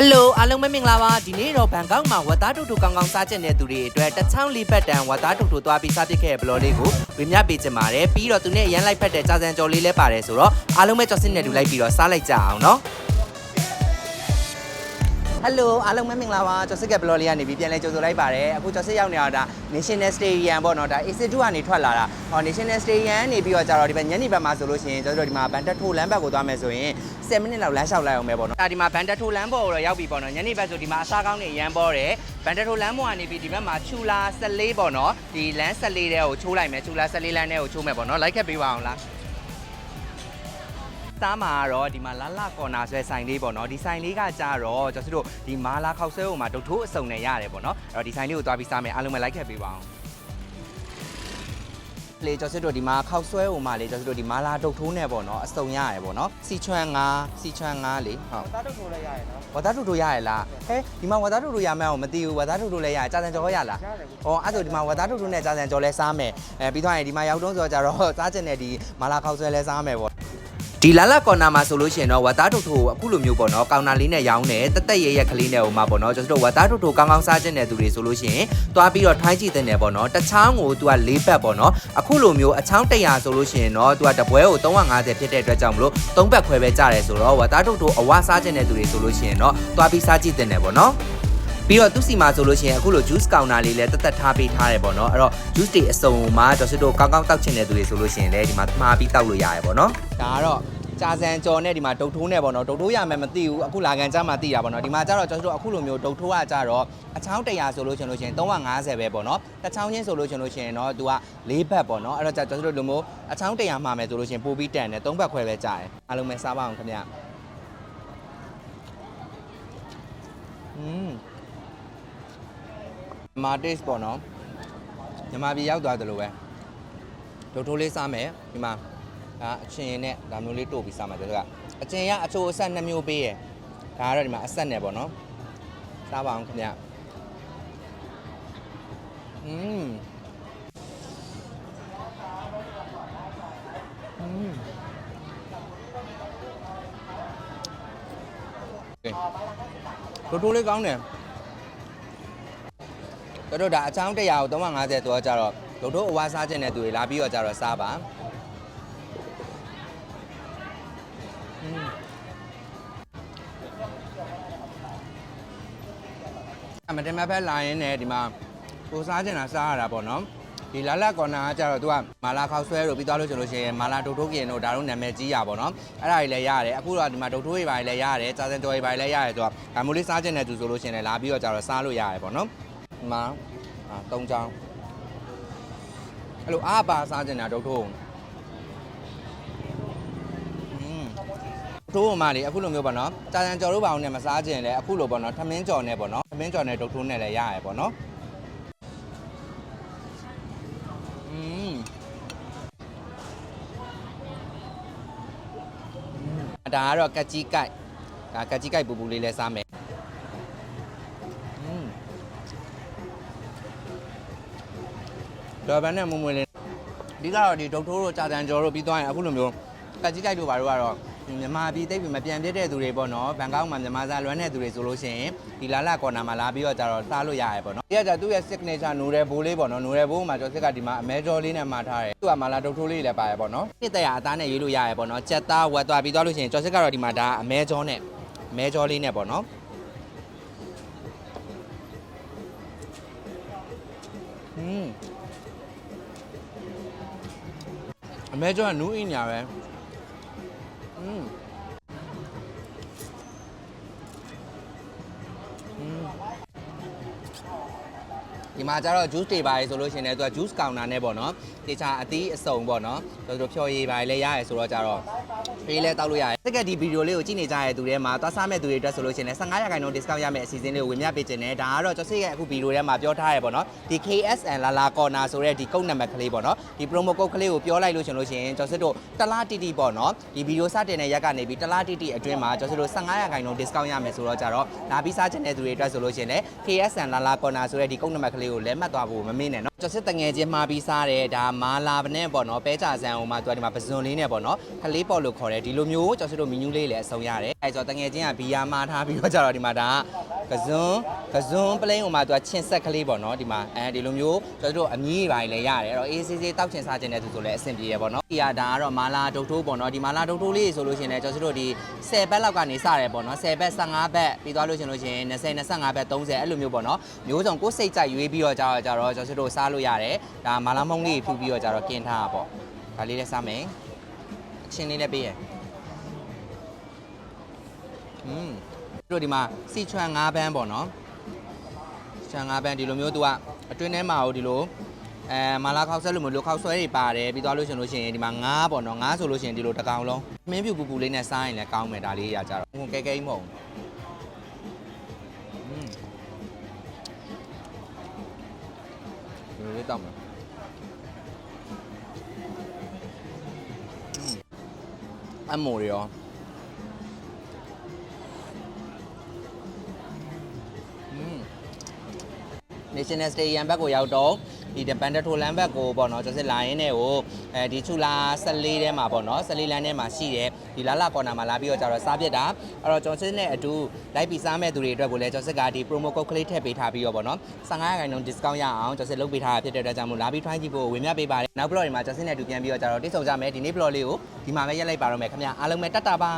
ဟယ်လိုအားလုံးပဲမင်္ဂလာပါဒီနေ့တော့ဘန်ကောက်မှာဝတ်သားတူတူကောင်းကောင်းစားကျင်တဲ့သူတွေအတွက်တစ်ချောင်းလေးပတ်တန်ဝတ်သားတူတူသွားပြီးစားပစ်ခဲ့တဲ့ဘလော်လေးကိုဝေမျှပေးချင်ပါတယ်ပြီးတော့သူနဲ့ရန်လိုက်ဖက်တဲ့ကြာစံကြော်လေးလည်းပါတယ်ဆိုတော့အားလုံးပဲကြော်စစ်နဲ့တူလိုက်ပြီးတော့စားလိုက်ကြအောင်နော် ဟယ်လိုအားလုံးပဲမင်္ဂလာပါကျော်စစ်ကဘလော်လေးကနေပြီးပြန်လဲကြိုဆိုလိုက်ပါတယ်အခုကျော်စစ်ရောက်နေတာဒါ National Stadium ပေါ့နော်ဒါ A2 ကနေထွက်လာတာဟော National Stadium နေပြီးတော့ကြတော့ဒီဘက်ညနေဘက်မှာဆိုလို့ရှိရင်ကျွန်တော်တို့ဒီမှာဘန်တက်ထိုလမ်းဘက်ကိုသွားမယ်ဆိုရင်10မိနစ်လောက်လမ်းလျှောက်လိုက်အောင်ပဲပေါ့နော်ဒါဒီမှာဘန်တက်ထိုလမ်းပေါ်ကိုတော့ရောက်ပြီပေါ့နော်ညနေဘက်ဆိုဒီမှာအစားကောင်းနေရမ်းပေါ်တယ်ဘန်တက်ထိုလမ်းပေါ်ကနေပြီးဒီဘက်မှာချူလာ14ပေါ့နော်ဒီလမ်း14တဲ့ကိုချိုးလိုက်မယ်ချူလာ14လမ်းတဲ့ကိုချိုးမယ်ပေါ့နော်လိုက်ခဲ့ပေးပါအောင်လား သားမှာကတော့ဒီမှာလာလာကော်နာဆွဲဆိုင်လေးပေါ့နော်ဒီဆိုင်လေးကကြတော့ကျွန်တော်တို့ဒီမာလာခောက်ဆွဲဟိုမှာဒုတ်ထိုးအစုံနဲ့ရတယ်ပေါ့နော်အဲ့တော့ဒီဆိုင်လေးကိုသွားပြီးစားမယ်အားလုံးပဲလိုက်ခဲ့ပေးပါအောင်လေကျွန်တော်တို့ဒီမှာခောက်ဆွဲဟိုမှာလေကျွန်တော်တို့ဒီမာလာဒုတ်ထိုးနဲ့ပေါ့နော်အစုံရတယ်ပေါ့နော်စီချွမ်ငါစီချွမ်ငါလေဟုတ်သားတို့ထိုးလိုက်ရရနော်ဝါသားတူတူရရလားဟဲဒီမှာဝါသားတူတူရမယ်အောင်မသိဘူးဝါသားတူတူလည်းရကြာစံကြောရလားရတယ်ကို။အော်အဲ့ဒါဆိုဒီမှာဝါသားတူတူနဲ့ကြာစံကြောလဲစားမယ်။အဲပြီးတော့ရင်ဒီမှာရောက်တော့ဆိုတော့ကြတော့စားကျင်တဲ့ဒီမာလာခောက်ဆွဲလဲစားမယ်ပေါ့။ ဒီလာလာကော်နာမှာဆိုလို့ရှိရင်တော့ဝါသားတူတူကိုအခုလိုမျိုးပေါ့နော်ကောင်နာလေးနဲ့ရောင်းတယ်တက်တက်ရဲရဲကလေးနဲ့ဟိုမှာပေါ့နော်ကျွန်တော်တို့ဝါသားတူတူကောင်းကောင်းစားကျင်တဲ့သူတွေဆိုလို့ရှိရင်သွားပြီးတော့ထိုင်းကြည့်တဲ့နယ်ပေါ့နော်တစ်ချောင်းကိုသူက၄ဘက်ပေါ့နော်အခုလိုမျိုးအချောင်း100ဆိုလို့ရှိရင်တော့သူကတပွဲကို350ဖြစ်တဲ့အတွက်ကြောင့်မလို့၃ဘက်ခွဲပဲကြတယ်ဆိုတော့ဝါသားတူတူအဝစားကျင်တဲ့သူတွေဆိုလို့ရှိရင်တော့သွားပြီးစားကြည့်တဲ့နယ်ပေါ့နော် ပြီးတော့သူစီမှာဆိုလို့ရှိရင်အခုလို juice counter လေးလည်းတက်တက်ထားပေးထားတယ်ပေါ့နော်အဲ့တော့ juice တွေအစုံမှာကျော်စစ်တို့ကောင်းကောင်းတောက်ချင်တဲ့သူတွေဆိုလို့ရှိရင်လည်းဒီမှာမှားပြီးတောက်လို့ရတယ်ပေါ့နော်ဒါကတော့ကြာစံကြော်နဲ့ဒီမှာဒုတ်ထိုးနဲ့ပေါ့နော်ဒုတ်ထိုးရမယ်မသိဘူးအခုလာကန်ကြမှာသိတာပေါ့နော်ဒီမှာကျတော့ကျော်စစ်တို့အခုလိုမျိုးဒုတ်ထိုးကကြတော့အချောင်း100ဆိုလို့ရှိရင်လို့ရှိရင်350ပဲပေါ့နော်တစ်ချောင်းချင်းဆိုလို့ရှိရင်လို့ရှိရင်တော့သူက၄ဘက်ပေါ့နော်အဲ့တော့ကျော်စစ်တို့လိုမျိုးအချောင်း100မှာမယ်ဆိုလို့ရှိရင်ပို့ပြီးတန်တယ်၃ဘက်ခွဲပဲကြာတယ်အားလုံးပဲစားပါအောင်ခင်ဗျอืม မာတစ်ပေါ့နော်ညီမပြည်ရောက်သွားတယ်လို့ပဲဒုတ်ထိုးလေးစားမယ်ဒီမှာဒါအချင်းနဲ့ဒါမျိုးလေးတို့ပြီးစားမှာတယ်ကအချင်းကအချိုးအဆက်နှစ်မျိုးပေးရယ်ဒါကတော့ဒီမှာအဆက်နဲ့ပေါ့နော်စားပါအောင်ခင်ဗျอืมอืมโอเคဒုတ်ထိုးလေးကောင်းတယ် တို့တို့ဒါအချောင်း100ကို350တော့ကြတော့တို့တို့အဝါစားခြင်းတဲ့သူတွေလာပြီးတော့ကြတော့စားပါอืมအမတင်မဖက်လာရင်လည်းဒီမှာကိုစားခြင်းတာစားရတာပေါ့နော်ဒီလာလာကော်နာကကြတော့သူကမာလာခောက်ဆွဲတို့ပြီးသွားလို့ဆိုလို့ရှိရင်မာလာဒုတ်ထိုးကင်တို့ဒါတို့နာမည်ကြီးရပါတော့အဲ့ဒါတွေလည်းရတယ်အခုတော့ဒီမှာဒုတ်ထိုးတွေပါလည်းရတယ်ကြာစံကြော်တွေပါလည်းရတယ်သူကဒါမျိုးလေးစားခြင်းတဲ့သူဆိုလို့ရှိရင်လည်းလာပြီးတော့ကြတော့စားလို့ရတယ်ပေါ့နော်ဒီ မာအာ၃ချောင်းအဲ့လိုအားပါစားကြင်တာဒုတ်ထုံးတို့မလေးအခုလိုမျိုးပေါ့နော်ကြာကြံကြော်တို့ပါအောင်နဲ့မစားကြင်လဲအခုလိုပေါ့နော်ထမင်းကြော်နဲ့ပေါ့နော်ထမင်းကြော်နဲ့ဒုတ်ထုံးနဲ့လည်းရရပေါ့နော်ဒါကတော့ကက်ကြီးကိုက်ဒါကက်ကြီးကိုက်ပူပူလေးလဲစားမယ် ဒေါ်ဘန်နဲ့မွမွေလေးအဓိကတော့ဒီဒေါက်ထိုးတို့ကြာတန်ကျော်တို့ပြီးသွားရင်အခုလိုမျိုးကက်ကြီးတိုက်တို့ဘာတို့ကတော့ဒီမြန်မာပြည်တိတ်ပြီးမပြန်ပြစ်တဲ့သူတွေပေါ့နော်ဘန်ကောက်မှာမြန်မာစားလွမ်းတဲ့သူတွေဆိုလို့ရှိရင်ဒီလာလာကော်နာမှာလာပြီးတော့ကြတော့စားလို့ရရပေါ့နော်ဒီကကြသူ့ရဲ့ signature နိုးတဲ့ဘိုးလေးပေါ့နော်နိုးတဲ့ဘိုးမှာကျော်စစ်ကဒီမှာအမဲကျော်လေးနဲ့မှာထားတယ်သူကမာလာဒေါက်ထိုးလေးလည်းပါရပေါ့နော်နှစ်သက်ရအသားနဲ့ရေးလို့ရရပေါ့နော်ကြက်သားဝက်သွားပြီးသွားလို့ရှိရင်ကျော်စစ်ကတော့ဒီမှာဒါအမဲကျော်နဲ့အမဲကျော်လေးနဲ့ပေါ့နော်อืม မဲကျော်ကနူးအင်းညာပဲอืม ဒီမှာကျတော့ juice တွေပါရဆိုလို့ရှိရင်လည်းသူက juice counter နဲ့ပေါ့နော်တေချာအသီးအစုံပေါ့နော်ဆိုတော့ဖြော်ရည်ပါလည်းရရဆိုတော့ကျတော့ပေးလဲတောက်လို့ရတယ်တက်ကဒီဗီဒီယိုလေးကိုကြည့်နေကြတဲ့သူတွေမှာသွားစားမဲ့သူတွေအတွက်ဆိုလို့ရှိရင်လည်း15ရာခိုင်နှုန်း discount ရမယ့်အစီအစဉ်လေးကိုဝင်မြပေးခြင်းနဲ့ဒါကတော့ကျော်စိရဲ့အခုဗီဒီယိုထဲမှာပြောထားရပေါ့နော်ဒီ KSN လာလာ corner ဆိုတဲ့ဒီကုတ်နံပါတ်ကလေးပေါ့နော်ဒီ promo code ကလေးကိုပြောလိုက်လို့ရှင်လို့ရှိရင်ကျော်စစ်တို့တလားတီတီပေါ့နော်ဒီဗီဒီယိုစတင်တဲ့ရက်ကနေပြီးတလားတီတီအတွင်းမှာကျော်စစ်တို့15ရာခိုင်နှုန်း discount ရမယ်ဆိုတော့ကြတော့လာပြီးစားခြင်းတဲ့သူတွေအတွက်ဆိုလို့ရှိရင်လည်း KSN လာလာ corner ဆိုတဲ့ဒီကုတ်နံပါတ်ကလေးကိုလက်မှတ်သွားဖို့မမေ့နဲ့နော်ကျော်စစ်တငယ်ချင်းမှာပြီးစားတယ်ဒါမာလာနဲ့ပေါ့နော်ပဲကြဆန်ဟိုမှာသူကဒီမှာပဇွန်လေးနဲ့ပေါ့နော်ခလေးပေါ်လို့ခေါ်တဲ့ဒီလိုမျိုးကျွန်တော်တို့မီနူးလေးလည်းအဆုံးရတယ်အဲဆိုတော့တငယ်ချင်းကဘီယာမှာထားပြီးတော့ကြတော့ဒီမှာဒါက ကစွန်းကစွန်းပလိန်ဟိုမှာသူကချင်းဆက်ကလေးပေါ့နော်ဒီမှာအဲဒီလိုမျိုးကျွန်တော်တို့အမြည်ပိုင်းလည်းရတယ်အဲ့တော့အေးဆေးဆေးတောက်ချင်စားချင်တဲ့သူဆိုလည်းအဆင်ပြေရပေါ့နော်ဒီကဒါကတော့မာလာဒုတ်ထိုးပေါ့နော်ဒီမာလာဒုတ်ထိုးလေးဆိုလို့ရှိရင်လည်းကျွန်တော်တို့ဒီ10ဘက်လောက်ကနေစတယ်ပေါ့နော်10ဘက်15ဘက်ပြီးသွားလို့ရှိရင်လို့ရှိရင်20 25ဘက်30အဲ့လိုမျိုးပေါ့နော်မျိုးစုံကိုယ်စိတ်ကြိုက်ရွေးပြီးတော့ကြတော့ကြတော့ကျွန်တော်တို့စားလို့ရတယ်ဒါမာလာမုံလေးဖြူပြီးတော့ကြတော့กินထားတာပေါ့ဒါလေးလည်းစားမယ်အချင်းလေးလည်းပေးရอืม တို့ဒီမှာစီချွမ်၅ဘန်းပေါ့နော်ချွမ်၅ဘန်းဒီလိုမျိုးသူကအတွင်းထဲမှာဟိုဒီလိုအဲမာလာခောက်ဆက်လို့မလို့ခောက်ဆွဲတွေပါတယ်ပြီးသွားလို့ရှင်လို့ရှင်ဒီမှာငါးပေါ့နော်ငါးဆိုလို့ရှင်ဒီလိုတစ်ကောင်လုံးမင်းပြူပူပူလေးနဲ့စားရင်လည်းကောင်းမယ်ဒါလေးရကြတော့ဟိုကဲကဲမဟုတ်ဘူးဒီလိုလေးတောက်မယ်အမိုးရော National Stadium ဘက်ကိုရောက်တော့ဒီတပန်တထိုလန်ဘက်ကိုပေါ့နော်ကျွန်တော်စစ်လာရင်းနဲ့ကိုအဲဒီချူလာ14ထဲမှာပေါ့နော်14လမ်းထဲမှာရှိတယ်ဒီလာလာကော်နာမှာလာပြီးတော့ကျတော့စားပြစ်တာအဲ့တော့ကျွန်တော်စစ်နဲ့အတူလိုက်ပြီးစားမဲ့သူတွေအတွက်ကိုလည်းကျွန်တော်စစ်ကဒီ promo code ကလေးထည့်ပေးထားပြီးတော့ပေါ့နော်15ရာခိုင်နှုန်း discount ရအောင်ကျွန်တော်စစ်လုပ်ပေးထားတာဖြစ်တဲ့အတွက်ကြောင့်မို့လာပြီး try ကြည့်ဖို့ဝင်မြပေးပါတယ်နောက် blog တွေမှာကျွန်တော်စစ်နဲ့အတူပြန်ပြီးတော့ကျတော့တိတ်ဆုံကြမယ်ဒီနေ့ blog လေးကိုဒီမှာပဲရက်လိုက်ပါတော့မယ်ခင်ဗျာအားလုံးပဲတတ်တာပါ